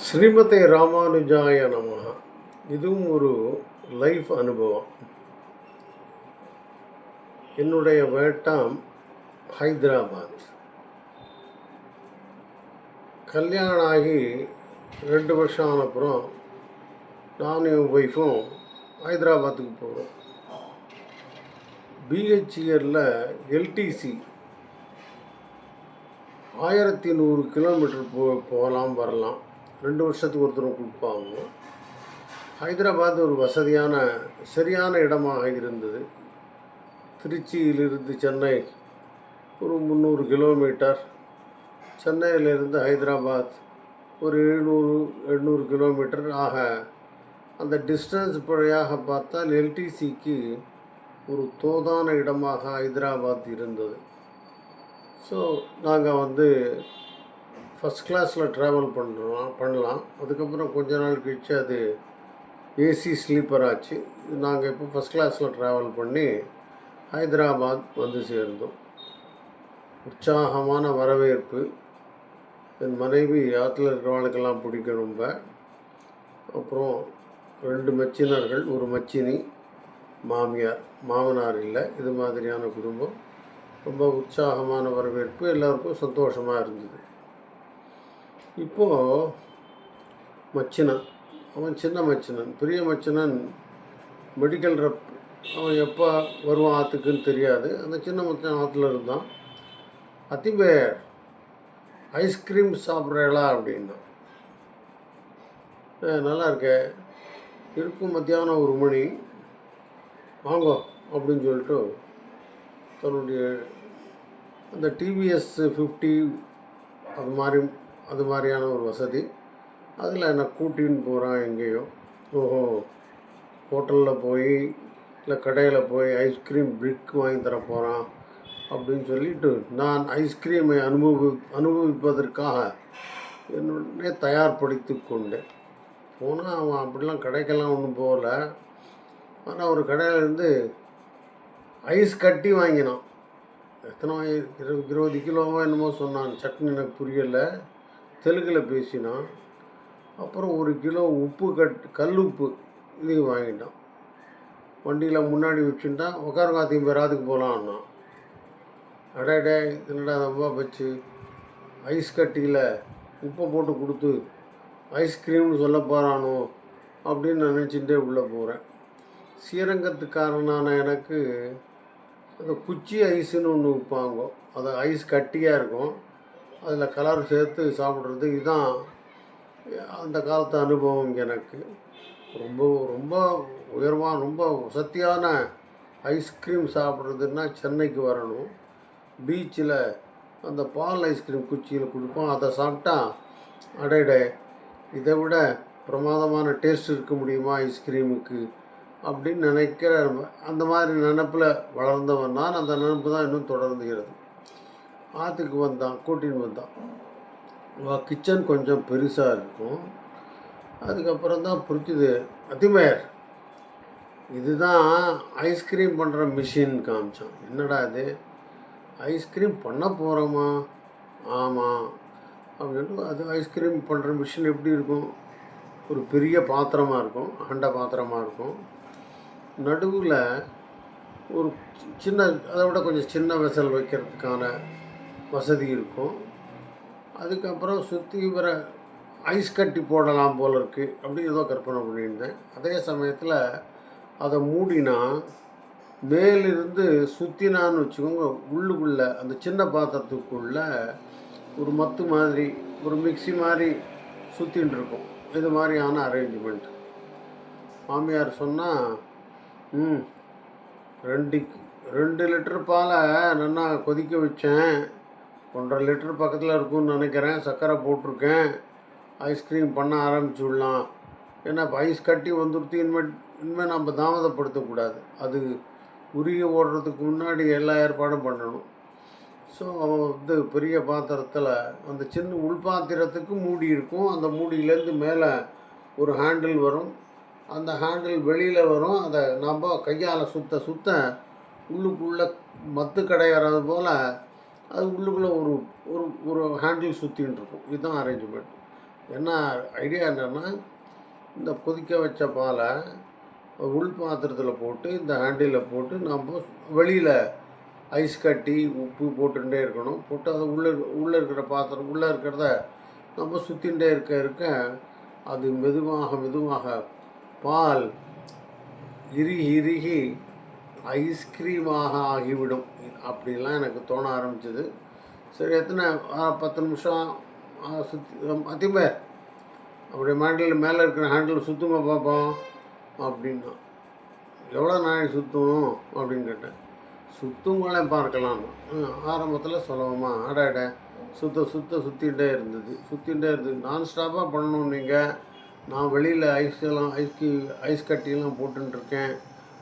ஸ்ரீமதே ராமானுஜாய நம இதுவும் ஒரு லைஃப் அனுபவம். என்னுடைய வேட்டாம் ஹைதராபாத். கல்யாணம் ஆகி ரெண்டு வருஷம் ஆன அப்புறம் நானும் என் ஒய்ஃபும் ஹைதராபாத்துக்கு போகிறோம் பிஹெச்இஎல்ல எல்டிசி ஆயிரத்தி நூறு கிலோமீட்டர் போ போகலாம் வரலாம். ரெண்டு வருஷத்துக்கு ஒருத்தர் கொடுப்பாங்க. ஹைதராபாத் ஒரு வசதியான சரியான இடமாக இருந்தது. திருச்சியிலிருந்து சென்னை ஒரு முந்நூறு கிலோமீட்டர். சென்னையிலிருந்து ஹைதராபாத் ஒரு எழுநூறு எண்ணூறு கிலோமீட்டர். ஆக அந்த டிஸ்டன்ஸ் பழையாக பார்த்தால் எல்டிசிக்கு ஒரு தோதான இடமாக ஹைதராபாத் இருந்தது. ஸோ நாங்கள் வந்து ஃபஸ்ட் கிளாஸில் ட்ராவல் பண்ணுறோம் பண்ணலாம். அதுக்கப்புறம் கொஞ்ச நாள் கழிச்சு அது ஏசி ஸ்லீப்பர் ஆச்சு. நாங்கள் இப்போ ஃபஸ்ட் கிளாஸில் ட்ராவல் பண்ணி ஹைதராபாத் வந்து சேர்ந்தோம். உற்சாகமான வரவேற்பு. என் மனைவி ஆற்றுல இருக்கிறவங்களுக்கெல்லாம் பிடிக்கும் ரொம்ப. அப்புறம் ரெண்டு மச்சினர்கள் ஒரு மச்சினி மாமியார் மாமனார் இல்லை. இது மாதிரியான குடும்பம். ரொம்ப உற்சாகமான வரவேற்பு. எல்லாருக்கும் சந்தோஷமாக இருந்தது. இப்போது மச்சினன். அவன் சின்ன மச்சினன். பெரிய மச்சினன் மெடிக்கல் ரெப் அவன் எப்போ வருவான் ஆற்றுக்குன்னு தெரியாது. அந்த சின்ன மச்சன் ஆற்றுல இருந்தான். அதிபேர் ஐஸ்கிரீம் சாப்பிட்றீங்களா அப்படின்னா. நல்லா இருக்கே. இருக்கும் மத்தியானம் ஒரு மணி. வாங்கோ அப்படின்னு சொல்லிட்டு தன்னுடைய அந்த டிவிஎஸ் ஃபிஃப்டி அது மாதிரி அது மாதிரியான ஒரு வசதி. அதில் என்னை கூட்டின்னு போகிறான் எங்கேயோ. ஓஹோ ஹோட்டலில் போய் இல்லை கடையில் போய் ஐஸ்கிரீம் பிரிக் வாங்கி தர போகிறான் அப்படின்னு சொல்லிட்டு நான் ஐஸ்கிரீமை அனுபவி அனுபவிப்பதற்காக என்னுடனே தயார்படுத்தி கொண்டேன். போனால் அவன் அப்படிலாம் கடைக்கெல்லாம் ஒன்றும் போகல. ஆனால் ஒரு கடையிலேருந்து ஐஸ் கட்டி வாங்கினான். எத்தனை இருபது இருபது கிலோவோ என்னமோ சொன்னான். சட்னி எனக்கு புரியலை. தெலுங்கில் பேசினான் அப்புறம் ஒரு கிலோ உப்பு கட் கல் உப்பு இதையும் வாங்கிட்டான். வண்டியில் முன்னாடி வச்சுட்டா உட்காருங்க அதையும் பெறாதுக்கு போகலான்னா அடடே என்னடா ரொம்ப வச்சு ஐஸ் கட்டியில் உப்பை போட்டு கொடுத்து ஐஸ்கிரீம்னு சொல்ல போகிறானோ அப்படின்னு நினச்சிட்டே உள்ளே போகிறேன் ஸ்ரீரங்கத்துக்காரனான எனக்கு அந்த குச்சி ஐஸுன்னு ஒன்று விற்பாங்க. அது ஐஸ் கட்டியாக இருக்கும். அதில் கலர் சேர்த்து சாப்பிட்றது இதுதான் அந்த காலத்து அனுபவம் எனக்கு. ரொம்ப ரொம்ப உயர்வாக ரொம்ப வசதியான ஐஸ்கிரீம் சாப்பிட்றதுன்னா சென்னைக்கு வரணும். பீச்சில் அந்த பால் ஐஸ்கிரீம் குச்சியில் கொடுப்போம். அதை சாப்பிட்டா அடையடே இதை விட பிரமாதமான டேஸ்ட் இருக்க முடியுமா ஐஸ்கிரீமுக்கு அப்படின்னு நினைக்கிற அந்த மாதிரி நினப்பில் வளர்ந்தவன் நான் அந்த நினப்பு தான் இன்னும் தொடர்ந்துகிறது. ஆற்றுக்கு வந்தான் கூட்டின்னு வந்தான். வா கிச்சன் கொஞ்சம் பெருசாக இருக்கும். அதுக்கப்புறம் தான் பிடிச்சிது அத்திமேர் இதுதான் ஐஸ்கிரீம் பண்ணுற மிஷின் காமிச்சான். என்னடா இது? ஐஸ்கிரீம் பண்ண போகிறோமா ஆமாம் அப்படின்ட்டு அது ஐஸ்கிரீம் பண்ணுற மிஷின் எப்படி இருக்கும்? ஒரு பெரிய பாத்திரமாக இருக்கும் அண்ட பாத்திரமாக இருக்கும். நடுவில் ஒரு சின்ன அதை விட கொஞ்சம் சின்ன வெசல் வைக்கிறதுக்கான வசதி இருக்கும். அதுக்கப்புறம் சுற்றி வர ஐஸ் கட்டி போடலாம் போல இருக்குது அப்படி ஏதோ கற்பனை பண்ணியிருந்தேன். அதே சமயத்தில் அதை மூடினா மேலிருந்து சுற்றினான்னு வச்சுக்கோங்க உள்ளுக்குள்ளே அந்த சின்ன பாத்திரத்துக்குள்ளே ஒரு மத்து மாதிரி ஒரு மிக்ஸி மாதிரி சுற்றின்னு இருக்கும். இது மாதிரியான அரேஞ்ச்மெண்ட் மாமியார் சொன்னால் ம் ரெண்டு ரெண்டு லிட்டர் பாலை நல்லா கொதிக்க வச்சேன். ஒன்றரை லிட்டர் பக்கத்தில் இருக்கும்னு நினைக்கிறேன். சர்க்கரை போட்டிருக்கேன். ஐஸ்கிரீம் பண்ண ஆரம்பிச்சு விடலாம் ஏன்னா இப்போ ஐஸ் கட்டி வந்துடுத்து இனிமேல் இனிமேல் நம்ம தாமதப்படுத்தக்கூடாது. அது உருகி ஓடுறதுக்கு முன்னாடி எல்லா ஏற்பாடும் பண்ணணும். ஸோ அவன் வந்து பெரிய பாத்திரத்தில் அந்த சின்ன உள் பாத்திரத்துக்கு மூடி இருக்கும். அந்த மூடியிலேருந்து மேலே ஒரு ஹேண்டில் வரும். அந்த ஹேண்டில் வெளியில் வரும். அதை நம்ம கையால் சுத்த சுத்த உள்ளுக்குள்ளே மத்து கடையிறது போல் அது உள்ளுக்குள்ளே ஒரு ஒரு ஒரு ஹேண்டில் சுற்றின்னு இருக்கும். இதுதான் அரேஞ்ச்மெண்ட் என்ன ஐடியா என்னென்னா இந்த கொதிக்க வச்ச பாலை உள் பாத்திரத்தில் போட்டு இந்த ஹேண்டிலில் போட்டு நம்ம வெளியில் ஐஸ் கட்டி உப்பு போட்டுகிட்டே இருக்கணும். போட்டு அதை உள்ளே உள்ளே இருக்கிற பாத்திரம் உள்ளே இருக்கிறத நம்ம சுற்றிகிட்டே இருக்க இருக்க அது மெதுவாக மெதுவாக பால் இறுகி இறுகி ஐஸ்கிரீமாக ஆகிவிடும். அப்படிலாம் எனக்கு தோண ஆரம்பிச்சது. சரி எத்தனை பத்து நிமிஷம் சுற்றி அதிகமே அப்படி மாண்டில் மேலே இருக்கிற ஹேண்டில் சுற்றுமா பார்ப்போம் அப்படின்னா. எவ்வளோ நாள் சுற்றணும் அப்படின்னு கேட்டேன். சுத்துங்களே பார்க்கலாம். ஆரம்பத்தில் சுலபமாக அடாட சுத்த சுத்த சுற்றிகிட்டே இருந்தது. சுற்றிகிட்டே இருந்தது. நான் ஸ்டாப்பாக பண்ணணும் நீங்கள் நான் வெளியில் ஐஸ் எல்லாம் ஐஸ்க்கு ஐஸ் கட்டியெல்லாம் போட்டுருக்கேன்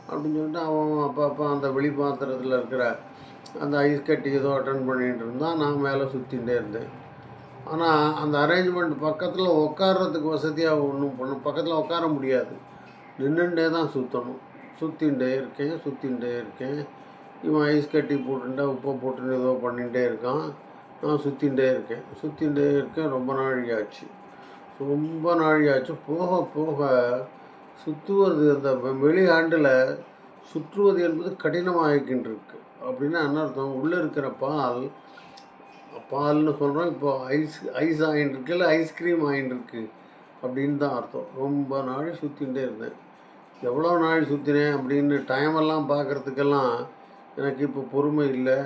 அப்படின்னு சொல்லிட்டு அவன் அப்பப்போ அந்த வெளி பாத்திரத்தில் இருக்கிற அந்த ஐஸ் கட்டி ஏதோ அட்டன் பண்ணிகிட்டு இருந்தான். நான் மேலே சுற்றிகிட்டே இருந்தேன். ஆனால் அந்த அரேஞ்ச்மெண்ட் பக்கத்தில் உட்கார்றதுக்கு வசதியாக ஒன்றும் பண்ண பக்கத்தில் உட்கார முடியாது. நின்றுண்டே தான் சுற்றணும் சுற்றிகிட்டே இருக்கேன் சுற்றிகிட்டே இருக்கேன். இவன் ஐஸ் கட்டி போட்டுட்டா உப்பை போட்டுன்னு ஏதோ பண்ணிகிட்டே இருக்கான். நான் சுற்றிகிட்டே இருக்கேன். சுற்றிகிட்டே இருக்கேன். ரொம்ப நாழியாச்சு ரொம்ப நாழியாச்சு போக போக சுற்றுவது அந்த வெளி ஆண்டில் சுற்றுவது என்பது கடினமாகிக்கின்றிருக்கு. அப்படின்னா என்ன அர்த்தம்? உள்ளே இருக்கிற பால் பால்னு சொல்கிறோம் இப்போ ஐஸ் ஐஸ் ஆகிட்டு இருக்குல்ல ஐஸ்கிரீம் ஆகிட்டு இருக்கு அப்படின்னு தான் அர்த்தம். ரொம்ப நாள் சுற்றிகிட்டே இருந்தேன். எவ்வளோ நாள் சுற்றினேன் அப்படின்னு டைமெல்லாம் பார்க்குறதுக்கெல்லாம் எனக்கு இப்போ பொறுமை இல்லை.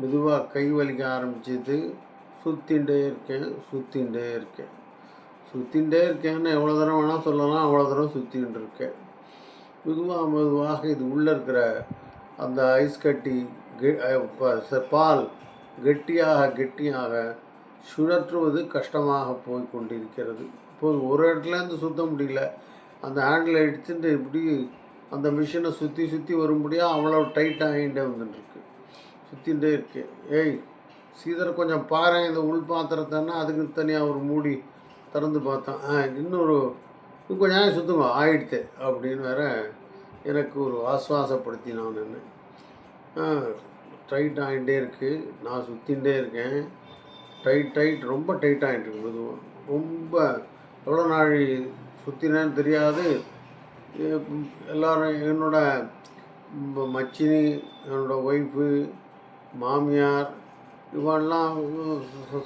மெதுவாக கை வலிக்க ஆரம்பிச்சது. சுற்றிகிட்டே இருக்கேன் சுற்றிகிட்டே இருக்கேன். சுற்றிகிட்டே இருக்கேன்னு எவ்வளோ தூரம் வேணால் சொல்லலாம் அவ்வளோ தூரம் சுற்றிக்கிட்டு இருக்கேன். மெதுவாக மெதுவாக இது உள்ளே இருக்கிற அந்த ஐஸ் கட்டி கெ- ப- ச- பால் கெட்டியாக கெட்டியாக சுழற்றுவது கஷ்டமாக போய் கொண்டிருக்கிறது. இப்போது ஒரு இடத்துலேருந்து சுத்த முடியல. அந்த ஹேண்டில் அடிச்சுட்டு இப்படி அந்த மிஷினை சுற்றி சுற்றி வரும்படியாக அவ்வளோ டைட் ஆகிட்டே வந்துட்டுருக்கு சுற்றிகிட்டே இருக்கு ஏய் சீதர் கொஞ்சம் பாரு இந்த உள் பாத்திரத்தைன்னா அதுக்கு தனியாக ஒரு மூடி திறந்து பார்த்தேன். ஆ இன்னொரு கொஞ்ச நேரம் சுற்றுங்க ஆயிடுத்து அப்படின்னு வேற எனக்கு ஒரு ஆஸ்வாசப்படுத்தி நான் நின்று டைட் ஆகிட்டே இருக்குது நான் சுற்றிகிட்டே இருக்கேன். டைட் டைட் ரொம்ப டைட் ஆகிட்டு இருக்கு ரொம்ப எவ்வளோ நாள் சுற்றினேன்னு தெரியாது. எல்லோரும் என்னோட ம- மச்சினி என்னோட ஒய்ஃபு மாமியார் இவன்லாம்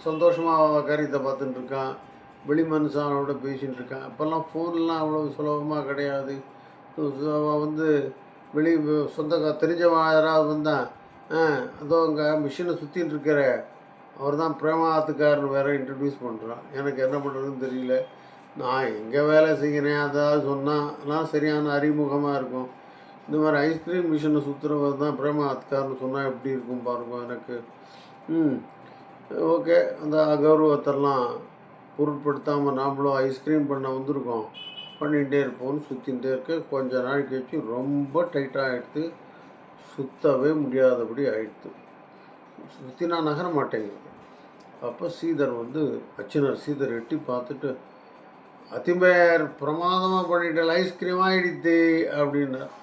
சந்தோஷமாக காரியத்தை பார்த்துட்டுருக்கான் இருக்கான் வெளி மனுஷனோட பேசிகிட்டு இருக்கேன் அப்போல்லாம் ஃபோன்லாம் அவ்வளோ சுலபமாக கிடையாது வந்து வெளி சொந்த தெரிஞ்சவன் யாராவது வந்தான் அதோ அங்கே மிஷினை சுற்றின்னு இருக்கிற அவர் தான் பிரேமாத்துக்காரன் வேறு இன்ட்ரடியூஸ் பண்ணுறான் எனக்கு என்ன பண்ணுறதுன்னு தெரியல. நான் எங்கே வேலை செய்கிறேன் அதாவது சொன்னால் சரியான அறிமுகமாக இருக்கும். இந்த மாதிரி ஐஸ்கிரீம் மிஷினை சுற்றுறவர் தான் பிரேமாத்துக்காரன்னு சொன்னால் எப்படி இருக்கும் பாருங்க எனக்கு. ம் ஓகே. அந்த அகௌரவத்தெல்லாம் பொருட்படுத்தாமல் நாமளும் ஐஸ்கிரீம் பண்ண வந்திருக்கோம். பண்ணிகிட்டே இருப்போம்னு சுற்றிகிட்டே இருக்க. கொஞ்ச நாள் கழிச்சு ரொம்ப டைட்டாக ஆகிடுது சுத்தவே முடியாதபடி ஆகிடுது சுற்றி நான் நகர மாட்டேங்குது. அப்போ சீதர் வந்து அச்சினர் சீதர் எட்டி பார்த்துட்டு அத்திம்பேர் பிரமாதமாக பண்ணிட்டேன் ஐஸ்கிரீம் ஆகிடுது அப்படின்னார்.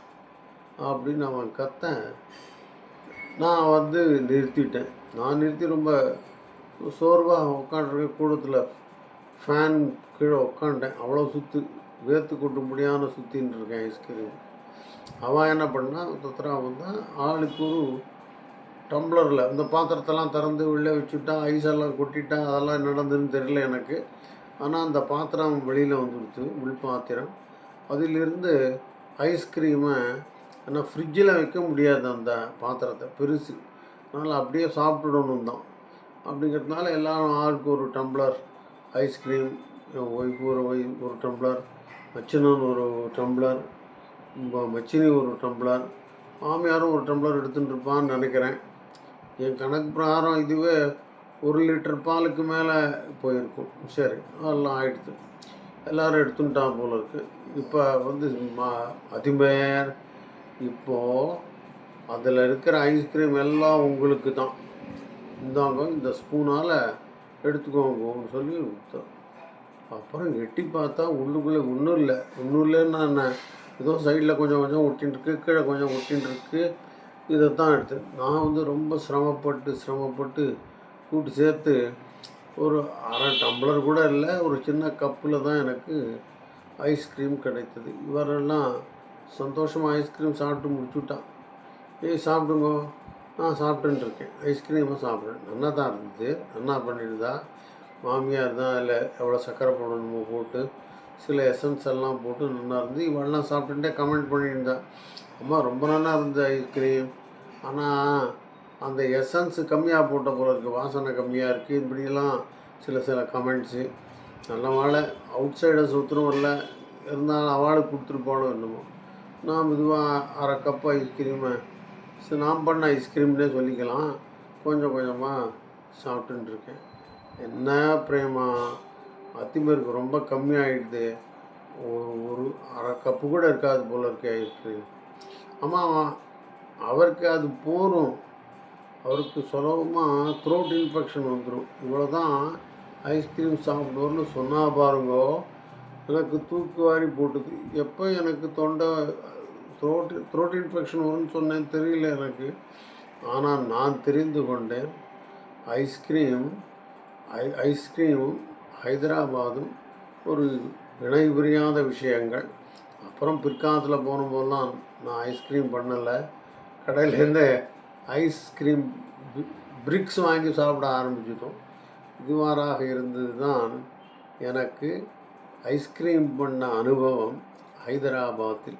அப்படின்னு அவன் கத்தேன் நான் வந்து நிறுத்திட்டேன். நான் நிறுத்தி ரொம்ப சோர்வாக உட்காந்துருக்க கூடத்தில். ஃபேன் கீழே உட்காந்துட்டேன் அவ்வளோ சுற்று வேர்த்து கொட்டு முடியாத சுற்றின்னு இருக்கேன் ஐஸ்கிரீம் அவன் என்ன பண்ணான் தத்ரா வந்தால் ஆளுக்கு ஒரு டம்ளரில் இந்த பாத்திரத்தெல்லாம் திறந்து உள்ளே வச்சுட்டான் ஐஸ் எல்லாம் கொட்டிட்டான் அதெல்லாம் என்ன நடந்ததுன்னு தெரியல எனக்கு. ஆனால் அந்த பாத்திரம் வெளியில் வந்துடுச்சு உள் பாத்திரம். அதிலிருந்து ஐஸ்கிரீமை ஏன்னா ஃப்ரிட்ஜில் வைக்க முடியாது அந்த பாத்திரத்தை பெருசு. அதனால் அப்படியே சாப்பிட்டுடணும் தான் அப்படிங்கிறதுனால எல்லாரும் ஆளுக்கு ஒரு டம்ளர் ஐஸ்கிரீம் என் ஒய்ஃப் ஒரு ஒய் ஒரு டம்ளர் மச்சினன் ஒரு டம்ளர் மச்சினி ஒரு டம்ளர் மாமியாரும் ஒரு டம்ளர் எடுத்துகிட்டு இருப்பான்னு நினைக்கிறேன். என் கணக்கு பிரகாரம் இதுவே ஒரு லிட்டர் பாலுக்கு மேலே போயிருக்கும். சரி அதெல்லாம் ஆயிடுச்சு எல்லோரும் எடுத்துட்டான் போல இருக்கு. இப்போ வந்து மா அதிபர் இப்போது அதில் இருக்கிற ஐஸ்கிரீம் எல்லாம் உங்களுக்கு தான் இந்தாங்க இந்த ஸ்பூனால் எடுத்துக்கோங்கன்னு சொல்லி கொடுத்தோம். அப்புறம் எட்டி பார்த்தா உள்ளுக்குள்ளே ஒன்றும் இல்லை. ஒன்றும் இல்லைன்னு நான் ஏதோ சைடில் கொஞ்சம் கொஞ்சம் ஒட்டின்னு இருக்கு கீழே கொஞ்சம் ஒட்டின்னு இதை தான் எடுத்தேன். நான் வந்து ரொம்ப சிரமப்பட்டு சிரமப்பட்டு கூட்டு சேர்த்து ஒரு அரை டம்ளர் கூட இல்லை ஒரு சின்ன கப்பில் தான் எனக்கு ஐஸ்கிரீம் கிடைத்தது. இவரெல்லாம் சந்தோஷமாக ஐஸ்கிரீம் சாப்பிட்டு முடிச்சுட்டான். ஏய் சாப்பிடுங்கோ. நான் சாப்பிட்டுன்னு இருக்கேன். ஐஸ்கிரீமாக சாப்பிட்றேன் நல்லா தான் இருந்தது. நல்லா பண்ணியிருந்தா மாமியார் தான் இல்லை எவ்வளோ சர்க்கரை போடணுமோ போட்டு சில எசன்ஸ் எல்லாம் போட்டு நல்லா இருந்து இவெல்லாம் சாப்பிட்டுட்டே கமெண்ட் பண்ணியிருந்தா அம்மா ரொம்ப நல்லா இருந்தது ஐஸ்கிரீம் ஆனால் அந்த எசன்ஸ் கம்மியாக போட்ட போல இருக்குது வாசனை கம்மியாக இருக்குது இப்படிலாம் சில சில கமெண்ட்ஸு நல்ல வாழை அவுட் சைடர்ஸ் ஒருத்தரும் வரல. இருந்தாலும் அவார்டு கொடுத்துருப்பானோ என்னமோ. நான் மெதுவாக அரை கப் ஐஸ்கிரீமை சரி நான் பண்ண ஐஸ்கிரீம்னே சொல்லிக்கலாம். கொஞ்சம் கொஞ்சமாக சாப்பிட்டுருக்கேன் என்ன பிரேமா? அத்திமருக்கு ரொம்ப கம்மியாகிடுது ஒரு ஒரு அரை கப்பு கூட இருக்காது போல் இருக்கு ஐஸ்கிரீம் ஆமாம் அவருக்கு அது போரும் அவருக்கு சுலபமாக த்ரோட் இன்ஃபெக்ஷன் வந்துடும் இவ்வளோ தான் ஐஸ்கிரீம் சாப்பிடுவோம்னு சொன்னால் பாருங்கோ. எனக்கு தூக்கு வாரி போட்டுது. எப்போ எனக்கு தொண்டை த்ரோட் த்ரோட் இன்ஃபெக்ஷன் வரும்னு சொன்னேன் தெரியல எனக்கு. ஆனால் நான் தெரிந்து கொண்டேன் ஐஸ்கிரீம் ஐ ஐஸ்கிரீமும் ஹைதராபாதும் ஒரு இணை புரியாத விஷயங்கள். அப்புறம் பிற்காலத்தில் போனபோதெல்லாம் நான் ஐஸ்கிரீம் பண்ணலை. கடையிலேருந்து ஐஸ்கிரீம் பிரிக்ஸ் வாங்கி சாப்பிட ஆரம்பிச்சிட்டோம். இதுவாறாக இருந்தது தான் எனக்கு ஐஸ்கிரீம் பண்ண அனுபவம் ஹைதராபாத்தில்.